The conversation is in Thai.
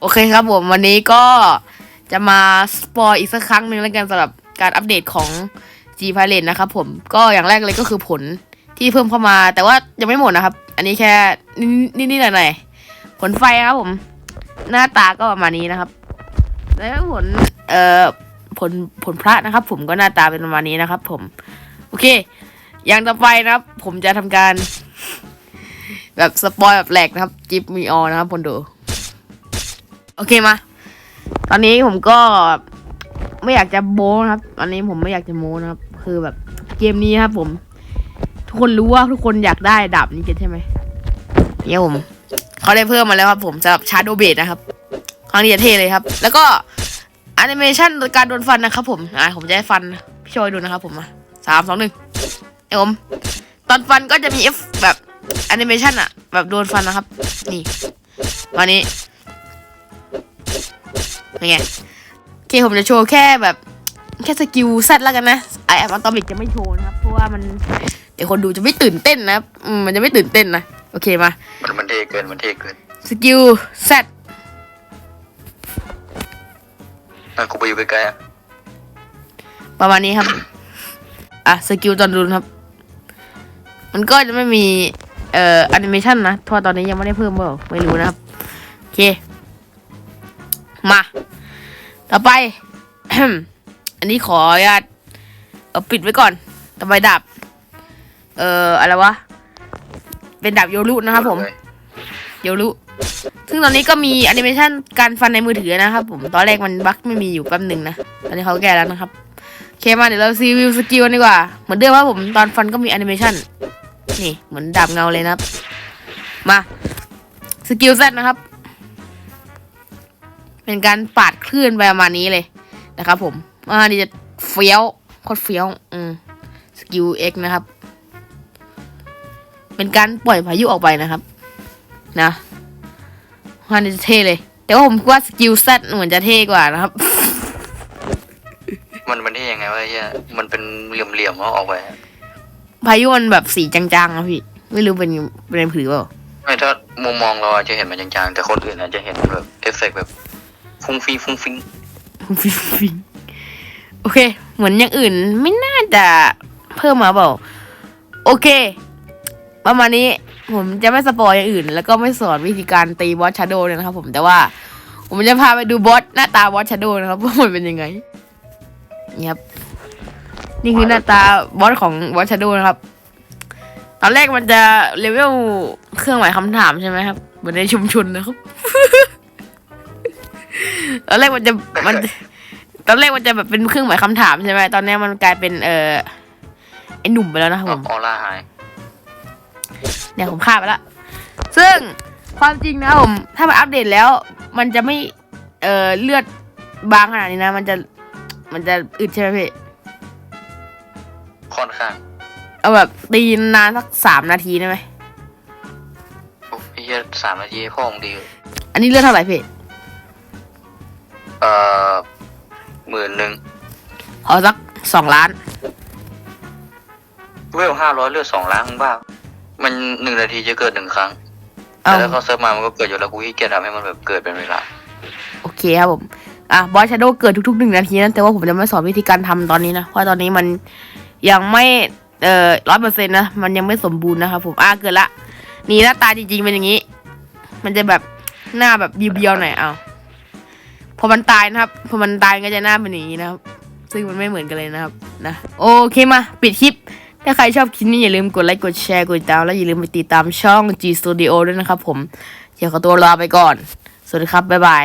โอเคครับผมวันนี้ก็จะมาสปอยอีกสักครั้งหนึ่งแล้วกันสำหรับการอัปเดตของ G Pilot นะครับผมก็อย่างแรกเลยก็คือผลที่เพิ่มเข้ามา แต่ว่ายังไม่หมดนะครับ อันนี้แค่นิดๆหน่อยๆผลไฟครับผม หน้าตาก็ประมาณนี้นะครับ แล้วผลเอ่อผลผลพระนะครับ ผมก็หน้าตาเป็นประมาณนี้นะครับ ผม โอเค อย่างต่อไปนะครับ ผมจะทำการ แบบสปอยแบบแหลกนะครับจิบมีออนะครับคนดู โอเคมา ตอนนี้ผมก็ไม่อยากจะโม้นะครับ ตอนนี้ผมไม่อยากจะโม้นะครับ คือแบบเกมนี้ครับผม ทุกคนรู้ว่าทุกคนอยากได้ดาบนี้กันใช่ไหมเนี่ยผมเขาได้เพิ่มมาแล้วครับผมสำหรับชาร์โดเบดนะครับครั้งนี้จะเท่เลยครับ แล้วก็แอนิเมชันการโดนฟันนะครับ ผมอ่าผมจะให้ฟันพี่โชยดูนะครับ ผมมาสามสองหนึ่งเอ้ยผมตอนฟันก็จะมีเอฟแบบแอนิเมชันอะแบบโดนฟันนะครับ นี่วันนี้ ไงโอเคผมจะโชว์แค่แบบ แค่สกิลแซดแล้วกันนะไอแอมอะตอมิกจะไม่โชว์นะครับ เพราะว่ามันเดี๋ยวคนดูจะไม่ตื่นเต้นนะครับอืมมันจะไม่ตื่นเต้นนะ โอเคมา มันมันเทเกิน มันเทเกิน สกิลแซดอะกูไปอยู่ใกล้ๆอะประมาณนี้ครับ อะสกิลตอนรุนครับ มันก็จะไม่มี เอ่อแอนิเมชันนะเพราะตอนนี้ยังไม่ได้เพิ่มเปล่าไม่รู้นะครับ โอเค มา ต่อไป อันนี้ขออนุญาตเอาปิดไว้ก่อน ต่อไปดาบ เอ่อ อะไรวะ เป็นดาบโยรุนะครับผม โยรุ ซึ่งตอนนี้ก็มีแอนิเมชันการฟันในมือถือนะครับผม ตอนแรกมันบั๊กไม่มีอยู่แป๊บหนึ่งนะ ตอนนี้เขาแก้แล้วนะครับโอเคมาเดี๋ยวเราซีวิวสกิลนดีกว่า เหมือนเดิมครับผมตอนฟันก็มีแอนิเมชันนี่ เหมือนดาบเงาเลยนะครับ มา สกิลเซตนะครับ เป็นการปาดคลื่นไปประมาณนี้เลยนะครับผมอ่านี่จะเฟี้ยวโคตรเฟี้ยวอืมสกิลเอ็กนะครับ เป็นการปล่อยพายุออกไปนะครับ นะว่านี่จะเท่เลย แต่ว่าผมว่าสกิลเซตเหมือนจะเท่กว่านะครับ มันมันเทยังไงวะไอ้เฮียมันเป็นเหลี่ยมๆแล้วออกไปอะพายุมันแบบสีจางๆอะพี่ ไม่รู้เป็นเป็นผือเปล่า ไม่ถ้ามุมมองเราอาจจะเห็นมันจางๆแต่คนอื่นอาจจะเห็นมันแบบเอฟเฟกต์แบบ ฟุ้งฟิงฟุ้งฟิ้งฟิงฟิงโอเค เหมือนอย่างอื่นไม่น่าจะเพิ่มมาเปล่าโอเค ประมาณนี้ผมจะไม่สปอยอย่างอื่น แล้วก็ไม่สอนวิธีการตีบอสชาโดเลยนะครับผมแต่ว่า ผมจะพาไปดูบอสหน้าตาบอสชาโดนะครับว่ามันเป็นยังไงนี่ครับนี่คือหน้าตาบอสของบอสชาโดนะครับ ตอนแรกมันจะเลเวลเครื่องหมายคำถามใช่ไหมครับเหมือนในชุมชนนะครับ ตอนแรกมันจะมัน ตอนแรกมันจะแบบเป็นเครื่องหมายคำถามใช่ไหมตอนนี้มันกลายเป็นเออไอหนุ่มไปแล้วนะครับแบผบมออร่าหายเนี่ยผมฆ่าไปละซึ่งความจริงนะผมถ้ามันอัปเดตแล้ว มันจะไม่เอ่อเลือดบางขนาดนี้นะ มันจะมันจะอึดใช่ไหมพี่ค่อนข้าง เอาแบบตีนานสักสามนาทีได้ไหมโอ้ไอ้เฮียสามนาทีพ่อของดี อันนี้เลือดเท่าไหร่พี่ เอ่อหมื่นหนึ่งขอสักสองล้าน เวลห้าร้อยเลือดสองล้านมึงบ้ามันหนึ่งนาทีจะเกิดหนึ่งครั้งเอาแต่ถ้าเขาเซิร์ฟมามันก็เกิดอยู่แล้วกูขี้เกียจทำให้มันแบบเกิดเป็นเวลา โอเคครับผม อะบอสชาโดเกิดทุกๆหนึ่งนาทีนะแต่ว่าผมจะไม่สอนวิธีการทำตอนนี้นะ เพราะตอนนี้มันยังไม่ เอ่อร้อยเปอร์เซ็นต์นะ มันยังไม่สมบูรณ์นะครับผม อะเกิดละ นี่หน้าตาจริงๆเป็นอย่างนี้ มันจะแบบหน้าแบบเบียวๆหน่อยเอา พอมันตายนะครับ พอมันตายก็จะหน้าเป็นอย่างนี้นะครับ ซึ่งมันไม่เหมือนกันเลยนะครับนะโอเคมาปิดคลิป ถ้าใครชอบคลิปนี้อย่าลืมกดไลค์กดแชร์กดติดตามและอย่าลืมไปติดตามช่อง G Studio ด้วยนะครับผมเดี๋ยวขอตัวลาไปก่อน สวัสดีครับบ๊ายบาย